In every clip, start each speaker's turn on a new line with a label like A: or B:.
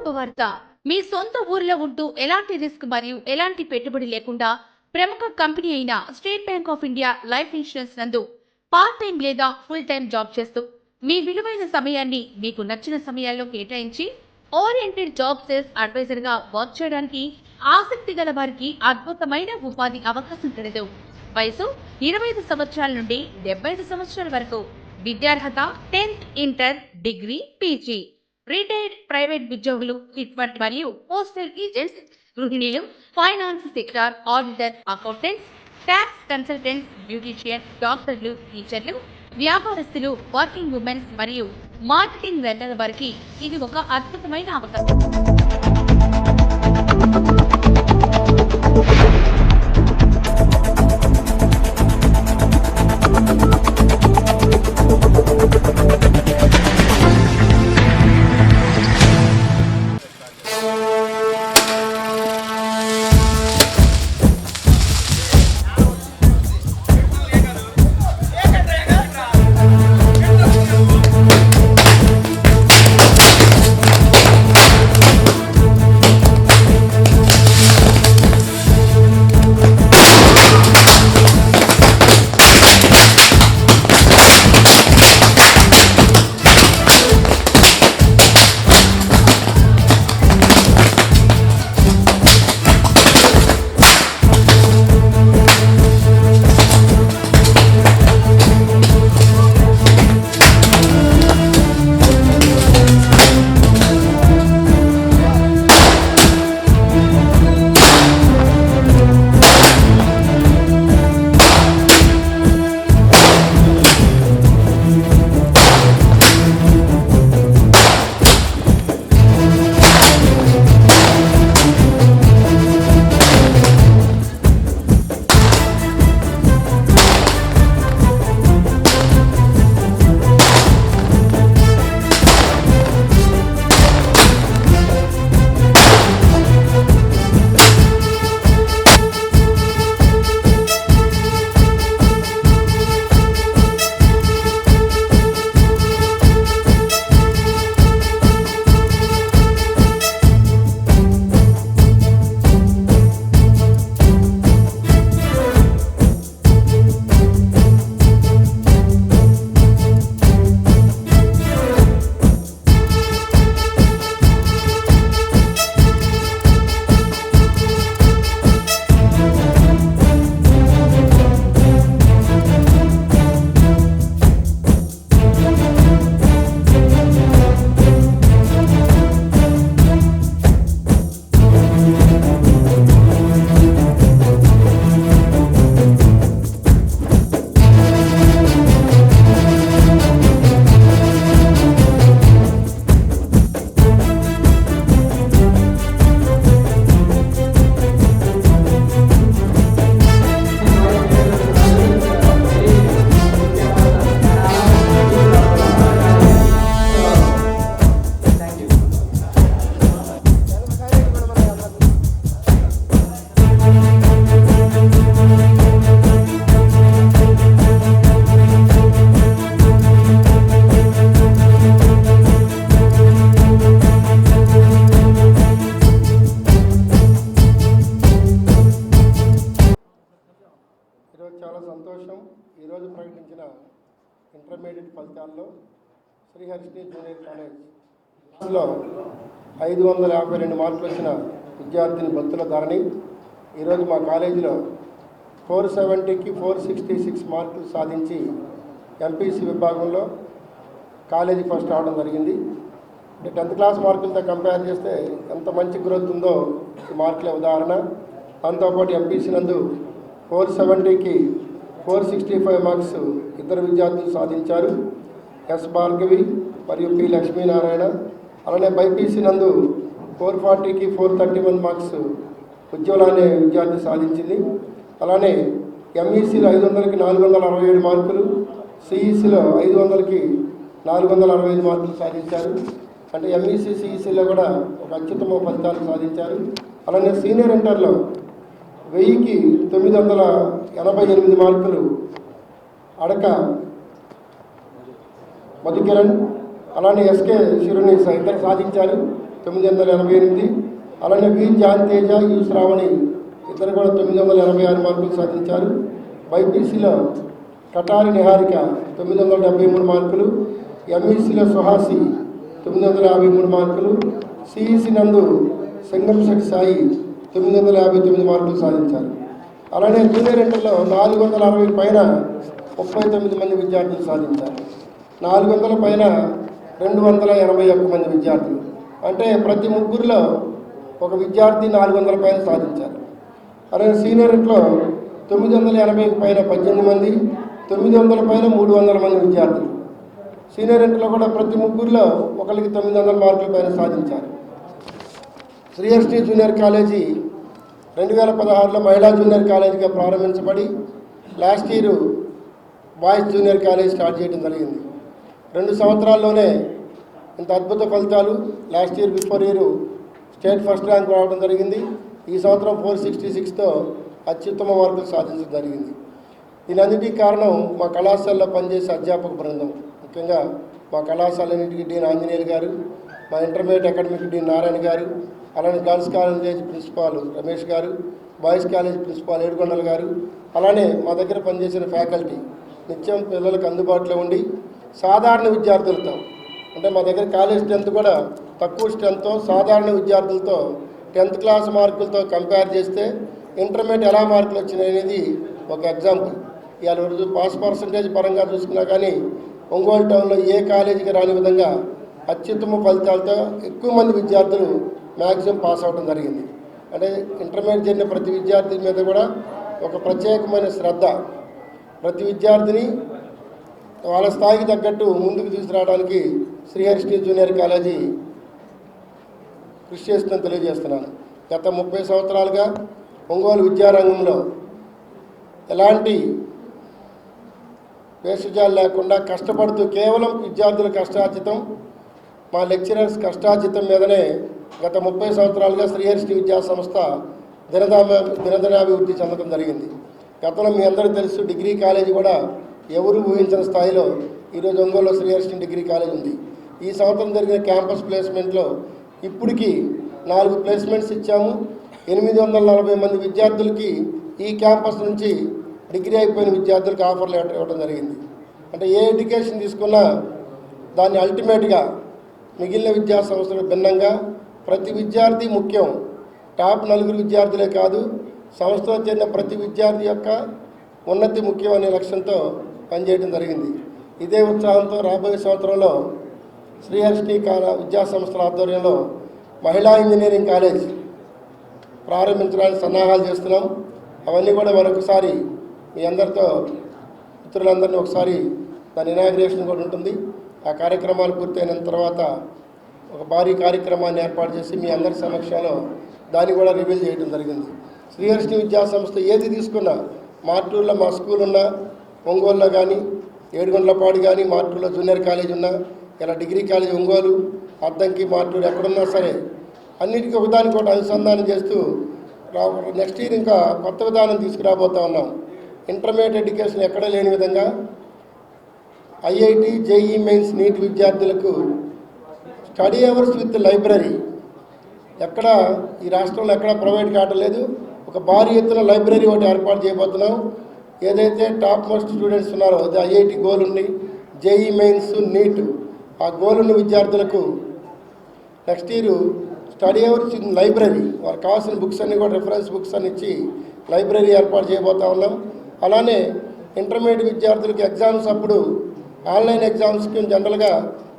A: శుభవార్త మీ సొంత ఊర్లో ఉంటూ ఎలాంటి రిస్క్ మరియు ఎలాంటి పెట్టుబడి లేకుండా ప్రముఖ కంపెనీ అయిన state bank of India life insurance నందు పార్ట్ టైం లేదా ఫుల్ టైం జాబ్ చేస్తూ మీ విలువైన సమయాన్ని మీకు నచ్చిన సమయాల్లో కేటాయించి ఓరియంటెడ్ జాబ్ సేల్స్ అడ్వైజర్గా వర్క్ చేయడానికి ఆసక్తి గల వారికి అద్భుతమైన ఉపాధి అవకాశం కలదు వయసు ఇరవై ఐదు సంవత్సరాల నుండి డెబ్బై ఐదు సంవత్సరాల వరకు. విద్యార్హత tenth inter degree PG. Retired private ఉద్యోగులు ఇటువంటి మరియు postal agents గృహిణీలు finance sector auditor accountants tax consultants beautician డాక్టర్లు టీచర్లు వ్యాపారస్తులు వర్కింగ్ ఉమెన్స్ మరియు మార్కెటింగ్ వెండర్ వారికి ఇది ఒక అద్భుతమైన అవకాశం.
B: ఇంటర్మీడియట్ ఫలితాల్లో శ్రీహరిశ్రీ జూనియర్ కాలేజ్లో ఐదు వందల యాభై రెండు మార్కులు వచ్చిన విద్యార్థిని భక్తుల ధరణి. ఈరోజు మా కాలేజీలో ఫోర్ సెవెంటీకి ఫోర్ సిక్స్టీ సిక్స్ మార్కులు సాధించి ఎంపీసీ విభాగంలో కాలేజీ ఫస్ట్ రావడం జరిగింది. అంటే టెన్త్ క్లాస్ మార్కులతో కంపేర్ చేస్తే ఎంత మంచి గ్రోత్ ఉందో ఈ మార్కులే ఉదాహరణ. దాంతోపాటు ఎంపీసీ నందు ఫోర్ సెవెంటీకి ఫోర్ సిక్స్టీ ఫైవ్ మార్క్స్ ఇద్దరు విద్యార్థులు సాధించారు. ఎస్ భార్గవి మరియు పి లక్ష్మీనారాయణ. అలానే బైపీసీ నందు ఫోర్ ఫార్టీకి four thirty one marks Ujwala అనే విద్యార్థి సాధించింది. అలానే ఎంఈసీలో ఐదు వందలకి నాలుగు వందల అరవై ఏడు మార్కులు సిఈసీలో ఐదు వందలకి నాలుగు వందల అరవై ఐదు మార్కులు సాధించారు. అంటే ఎంఈసీ సిఈసీలో కూడా ఒక అత్యుత్తమ ఫలితాలు సాధించారు. అలానే సీనియర్ ఇంటర్లో వెయ్యికి తొమ్మిది వందల ఎనభై ఎనిమిది మార్కులు అడక మధుకిరణ్ అలానే ఎస్కే శిరుని ఇద్దరు సాధించారు తొమ్మిది వందల ఎనభై ఎనిమిది. అలానే వి జాంతేజ యు శ్రావణి ఇద్దరు కూడా తొమ్మిది వందల ఎనభై ఆరు మార్కులు సాధించారు. బైపీసీలో కటారి నిహారిక తొమ్మిది వందల డెబ్బై మూడు మార్కులు. ఎంఈసీలో సుహాసి తొమ్మిది వందల యాభై మూడు మార్కులు. సిఈసి నందు సింగంశెట్టి సాయి తొమ్మిది వందల యాభై తొమ్మిది మార్కులు సాధించారు. అలానే జూనియర్ ఇంటర్లో నాలుగు వందల అరవై పైన ముప్పై తొమ్మిది మంది విద్యార్థులు సాధించారు. నాలుగు వందల పైన రెండు వందల ఎనభై ఒక్క మంది విద్యార్థులు. అంటే ప్రతి ముగ్గురులో ఒక విద్యార్థి నాలుగు వందల పైన సాధించారు. అలాగే సీనియర్ ఇంట్లో తొమ్మిది వందల ఎనభై పైన పద్దెనిమిది మంది తొమ్మిది వందల పైన మూడు వందల మంది విద్యార్థులు. సీనియర్ ఇంట్లో కూడా ప్రతి ముగ్గురులో ఒకరికి తొమ్మిది వందల మార్కుల పైన సాధించారు. శ్రీహర్షి జూనియర్ కాలేజీ రెండు వేల పదహారులో మహిళా జూనియర్ కాలేజీగా ప్రారంభించబడి last year boys junior college start చేయడం జరిగింది. రెండు సంవత్సరాల్లోనే ఇంత అద్భుత ఫలితాలు last year before year state first rank రావడం జరిగింది. ఈ సంవత్సరం ఫోర్ సిక్స్టీ సిక్స్తో అత్యుత్తమ మార్కులు సాధించడం జరిగింది. దీనన్నిటికీ కారణం మా కళాశాలలో పనిచేసే అధ్యాపక బృందం. ముఖ్యంగా మా కళాశాలన్నింటికి డీన్ ఆంజనేయులు గారు మా ఇంటర్మీడియట్ అకాడమిక్ డీన్ నారాయణ గారు అలానే గర్ల్స్ కాలేజ్ ప్రిన్సిపాల్ రమేష్ గారు బాయ్స్ కాలేజ్ ప్రిన్సిపాల్ ఏడుకొండల గారు అలానే మా దగ్గర పనిచేసిన ఫ్యాకల్టీ నిత్యం పిల్లలకు అందుబాటులో ఉండి సాధారణ విద్యార్థులతో అంటే మా దగ్గర కాలేజ్ స్ట్రెంత్ కూడా తక్కువ స్ట్రెంత్తో సాధారణ విద్యార్థులతో టెన్త్ క్లాస్ మార్కులతో కంపేర్ చేస్తే ఇంటర్మీడియట్ ఎలా మార్కులు వచ్చినాయి అనేది ఒక ఎగ్జాంపుల్. ఇవాళ రోజు పాస్ పర్సంటేజ్ పరంగా చూసుకున్నా కానీ ఒంగోలు టౌన్లో ఏ కాలేజీకి రాని విధంగా అత్యుత్తమ ఫలితాలతో ఎక్కువ మంది విద్యార్థులు మ్యాక్సిమం పాస్ అవడం జరిగింది. అంటే ఇంటర్మీడియట్ చేరిన ప్రతి విద్యార్థి మీద కూడా ఒక ప్రత్యేకమైన శ్రద్ధ. ప్రతి విద్యార్థిని వాళ్ళ స్థాయికి తగ్గట్టు ముందుకు తీసుకురావడానికి శ్రీహరిష్ణి జూనియర్ కాలేజీ కృషి చేస్తుందని తెలియజేస్తున్నాను. గత ముప్పై సంవత్సరాలుగా ఒంగోలు విద్యారంగంలో ఎలాంటి వేషజాలు లేకుండా కష్టపడుతూ కేవలం విద్యార్థుల కష్టార్జితం మా లెక్చరర్స్ కష్టార్జితం మీదనే గత ముప్పై సంవత్సరాలుగా శ్రీహరిష్టి విద్యా సంస్థ దినదామ దినదినాభివృద్ధి చెందడం జరిగింది. గతంలో మీ అందరూ తెలుసు డిగ్రీ కాలేజీ కూడా ఎవరు ఊహించిన స్థాయిలో ఈరోజు ఒంగోలులో శ్రీహరిష్టి డిగ్రీ కాలేజ్ ఉంది. ఈ సంవత్సరం జరిగిన క్యాంపస్ ప్లేస్మెంట్లో ఇప్పటికీ నాలుగు ప్లేస్మెంట్స్ ఇచ్చాము. ఎనిమిది వందల నలభై మంది విద్యార్థులకి ఈ క్యాంపస్ నుంచి డిగ్రీ అయిపోయిన విద్యార్థులకు ఆఫర్ లెటర్ ఇవ్వడం జరిగింది. అంటే ఏ ఎడ్యుకేషన్ తీసుకున్నా దాన్ని అల్టిమేట్గా మిగిలిన విద్యా సంస్థలకు భిన్నంగా ప్రతి విద్యార్థి ముఖ్యం. టాప్ నలుగురు విద్యార్థులే కాదు సంస్థలో చేరిన ప్రతి విద్యార్థి యొక్క ఉన్నతి ముఖ్యం అనే లక్ష్యంతో పనిచేయడం జరిగింది. ఇదే ఉత్సాహంతో రాబోయే సంవత్సరంలో శ్రీహర్షి కాల విద్యా సంస్థల ఆధ్వర్యంలో మహిళా ఇంజనీరింగ్ కాలేజ్ ప్రారంభించడానికి సన్నాహాలు చేస్తున్నాం. అవన్నీ కూడా మరొకసారి మీ అందరితో మిత్రులందరినీ ఒకసారి దాని ఇనాగ్రేషన్ కూడా ఉంటుంది. ఆ కార్యక్రమాలు పూర్తయిన తర్వాత ఒక భారీ కార్యక్రమాన్ని ఏర్పాటు చేసి మీ అందరి సమక్షంలో దాన్ని కూడా రివీల్ చేయడం జరిగింది. శ్రీహర్షిని విద్యా సంస్థ ఏది తీసుకున్నా మార్టూరులో మా స్కూల్ ఉన్నా ఒంగోలులో కానీ ఏడుగొండలపాడు కానీ మార్టూరులో జూనియర్ కాలేజ్ ఉన్నా ఇలా డిగ్రీ కాలేజ్ ఒంగోలు అద్దంకి మార్టూరు ఎక్కడున్నా సరే అన్నిటికీ ఒకదానికి ఒకటి అనుసంధానం చేస్తూ నెక్స్ట్ ఇయర్ ఇంకా కొత్త విధానం తీసుకురాబోతా ఉన్నాం. ఇంటర్మీడియట్ ఎడ్యుకేషన్ ఎక్కడ లేని విధంగా ఐఐటి జేఈ మెయిన్స్ నీట్ విద్యార్థులకు స్టడీ అవర్స్ విత్ లైబ్రరీ. ఎక్కడ ఈ రాష్ట్రంలో ఎక్కడ ప్రొవైడ్ కావట్లేదు ఒక భారీ ఎత్తున లైబ్రరీ ఒకటి ఏర్పాటు చేయబోతున్నాం. ఏదైతే టాప్ మోస్ట్ స్టూడెంట్స్ ఉన్నారో అది ఐఐటి గోల్ ఉంది జేఈ మెయిన్స్ నీట్. ఆ గోల్ ఉన్న విద్యార్థులకు next year study hours in library. వారికి కావాల్సిన బుక్స్ అన్ని కూడా రిఫరెన్స్ బుక్స్ అని ఇచ్చి లైబ్రరీ ఏర్పాటు చేయబోతా ఉన్నాం. అలానే ఇంటర్మీడియట్ విద్యార్థులకు ఎగ్జామ్స్ అప్పుడు ఆన్లైన్ ఎగ్జామ్స్కి జనరల్గా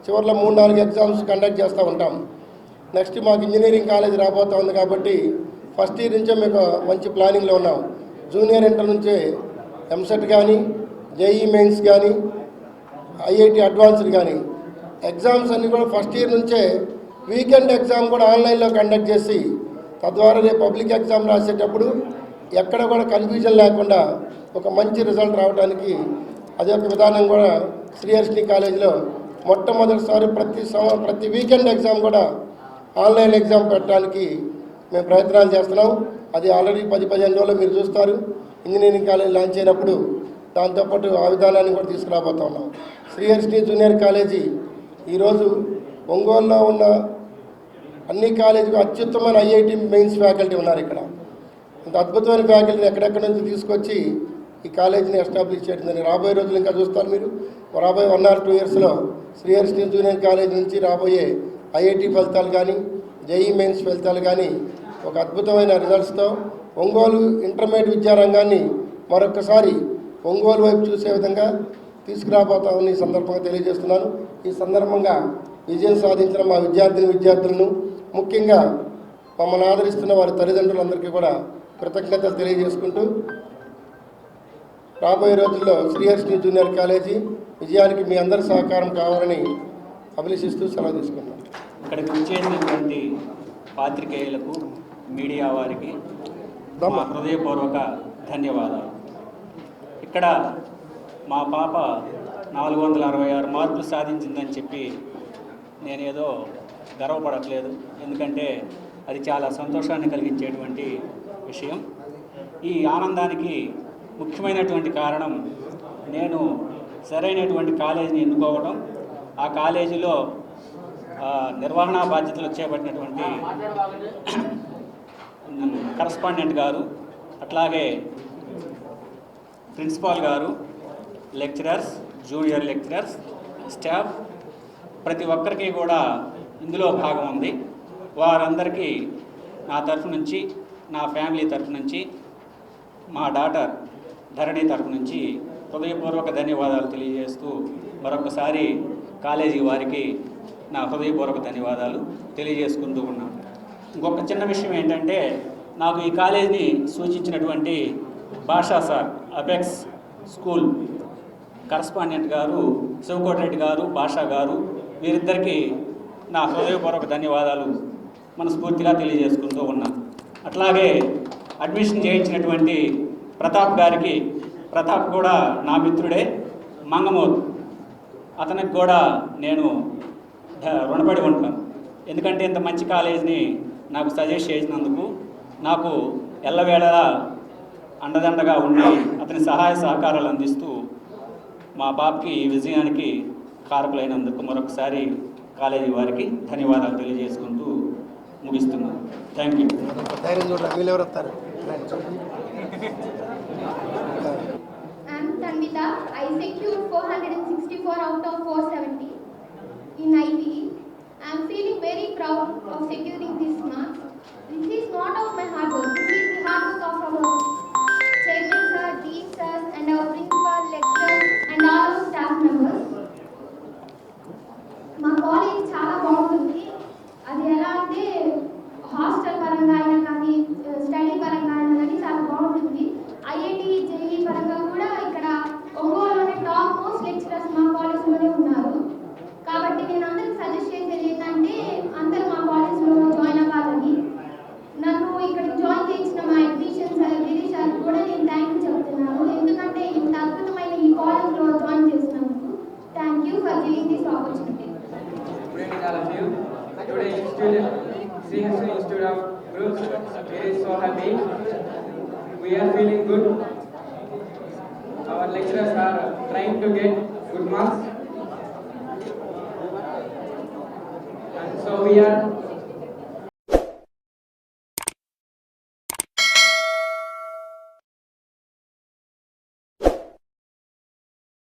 B: చివరిలో మూడు నాలుగు ఎగ్జామ్స్ కండక్ట్ చేస్తూ ఉంటాం. నెక్స్ట్ మాకు ఇంజనీరింగ్ కాలేజ్ రాబోతా ఉంది కాబట్టి ఫస్ట్ ఇయర్ నుంచే మేము మంచి ప్లానింగ్లో ఉన్నాం. జూనియర్ ఇంటర్ నుంచే ఎంసెట్ కానీ జేఈ మెయిన్స్ కానీ ఐఐటి అడ్వాన్స్డ్ కానీ ఎగ్జామ్స్ అన్నీ కూడా ఫస్ట్ ఇయర్ నుంచే వీకెండ్ ఎగ్జామ్ కూడా ఆన్లైన్లో కండక్ట్ చేసి తద్వారా రేపు పబ్లిక్ ఎగ్జామ్ రాసేటప్పుడు ఎక్కడ కూడా కన్ఫ్యూజన్ లేకుండా ఒక మంచి రిజల్ట్ రావడానికి అదే ఒక విధానం కూడా శ్రీహర్షి కాలేజీలో మొట్టమొదటిసారి ప్రతి సంవ ప్రతి వీకెండ్ ఎగ్జామ్ కూడా ఆన్లైన్ ఎగ్జామ్ పెట్టడానికి మేము ప్రయత్నాలు చేస్తున్నాం. అది ఆల్రెడీ పది పదిహేను రోజులు మీరు చూస్తారు. ఇంజనీరింగ్ కాలేజ్ లాంచ్ అయినప్పుడు దాంతోపాటు ఆ విధానాన్ని కూడా తీసుకురాబోతా ఉన్నాం. శ్రీహర్షి జూనియర్ కాలేజీ ఈరోజు ఒంగోలులో ఉన్న అన్ని కాలేజీకి అత్యుత్తమైన ఐఐటి మెయిన్స్ ఫ్యాకల్టీ ఉన్నారు ఇక్కడ. ఇంత అద్భుతమైన ఫ్యాకల్టీని ఎక్కడెక్కడి నుంచి తీసుకొచ్చి ఈ కాలేజీని ఎస్టాబ్లిష్ చేయడం రాబోయే రోజులు ఇంకా చూస్తారు మీరు. రాబోయే వన్ ఆర్ టూ ఇయర్స్లో శ్రీహర్షి జూనియర్ కాలేజ్ నుంచి రాబోయే ఐఐటి ఫలితాలు కానీ జేఈ మెయిన్స్ ఫలితాలు కానీ ఒక అద్భుతమైన రిజల్ట్స్తో ఒంగోలు ఇంటర్మీడియట్ విద్యారంగాన్ని మరొకసారి ఒంగోలు వైపు చూసే విధంగా తీసుకురాబోతామని ఈ సందర్భంగా తెలియజేస్తున్నాను. ఈ సందర్భంగా విజయం సాధించిన మా విద్యార్థిని విద్యార్థులను ముఖ్యంగా మమ్మల్ని ఆదరిస్తున్న వారి తల్లిదండ్రులందరికీ కూడా కృతజ్ఞతలు తెలియజేసుకుంటూ రాబోయే రోజుల్లో శ్రీహర్షిని జూనియర్ కాలేజీ విజయానికి మీ అందరి సహకారం కావాలని అభిలషిస్తూ సెలవు తీసుకుంటాను
C: ఇక్కడికి వచ్చేసినటువంటి పాత్రికేయులకు మీడియా వారికి మా హృదయపూర్వక ధన్యవాదాలు. ఇక్కడ మా పాప నాలుగు వందల అరవై ఆరు మార్కులు సాధించిందని చెప్పి నేనేదో గర్వపడట్లేదు. ఎందుకంటే అది చాలా సంతోషాన్ని కలిగించేటువంటి విషయం. ఈ ఆనందానికి ముఖ్యమైనటువంటి కారణం నేను సరైనటువంటి కాలేజీని ఎన్నుకోవడం ఆ కాలేజీలో నిర్వహణ నిర్వహణా బాధ్యతలు చేపట్టినటువంటి కరస్పాండెంట్ గారు అట్లాగే ప్రిన్సిపాల్ గారు లెక్చరర్స్ జూనియర్ లెక్చరర్స్ స్టాఫ్ ప్రతి ఒక్కరికి కూడా ఇందులో భాగం ఉంది. వారందరికీ నా తరఫు నుంచి నా ఫ్యామిలీ తరఫు నుంచి మా డాటర్ ధరణి తరఫు నుంచి హృదయపూర్వక ధన్యవాదాలు తెలియజేస్తూ మరొకసారి కాలేజీ వారికి నా హృదయపూర్వక ధన్యవాదాలు తెలియజేసుకుంటూ ఉన్నాను. ఇంకొక చిన్న విషయం ఏంటంటే నాకు ఈ కాలేజీని సూచించినటువంటి భాషా సార్ అపెక్స్ స్కూల్ కరస్పాండెంట్ గారు శివకోటిరెడ్డి గారు భాషా గారు వీరిద్దరికీ నా హృదయపూర్వక ధన్యవాదాలు మనస్ఫూర్తిగా తెలియజేసుకుంటూ ఉన్నాను. అట్లాగే అడ్మిషన్ చేయించినటువంటి ప్రతాప్ గారికి ప్రతాప్ కూడా నా మిత్రుడే మంగమోద్ అతనికి కూడా నేను రుణపడి ఉంటాను ఎందుకంటే ఇంత మంచి కాలేజీని నాకు సజెస్ట్ చేసినందుకు నాకు ఎల్లవేళలా అండదండగా ఉండి అతని సహాయ సహకారాలు అందిస్తూ మా బాబుకి ఈ విజయానికి కారకులైనందుకు మరొకసారి కాలేజీ వారికి ధన్యవాదాలు తెలియజేసుకుంటూ ముగిస్తున్నాను. Thank you.
D: Brazil. Today, student Sri Hassan Institute of Groups. We are so happy. We are feeling good. Our lecturers are trying to get good marks. And so we are